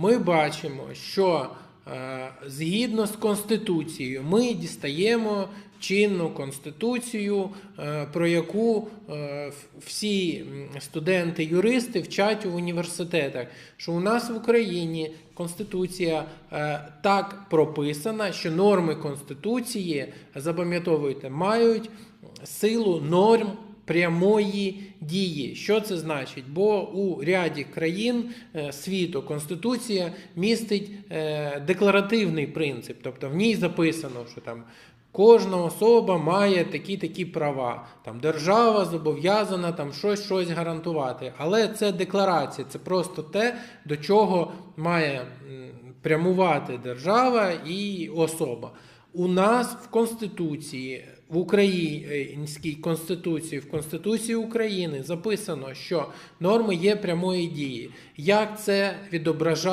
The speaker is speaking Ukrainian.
ми бачимо, що е, згідно з Конституцією ми дістаємо чинну конституцію, е, про яку е, всі студенти-юристи вчать у університетах, що у нас в Україні Конституція так прописана, що норми Конституції, запам'ятовуйте, мають силу норм прямої дії. Що це значить? Бо у ряді країн е, світу Конституція містить е, декларативний принцип, тобто в ній записано, що там. Кожна особа має такі-такі права. Там держава зобов'язана там щось щось гарантувати. Але це декларація, це просто те, до чого має прямувати держава і особа. У нас в Конституції, в українській Конституції, в Конституції України записано, що норми є прямої дії. Як це відображає?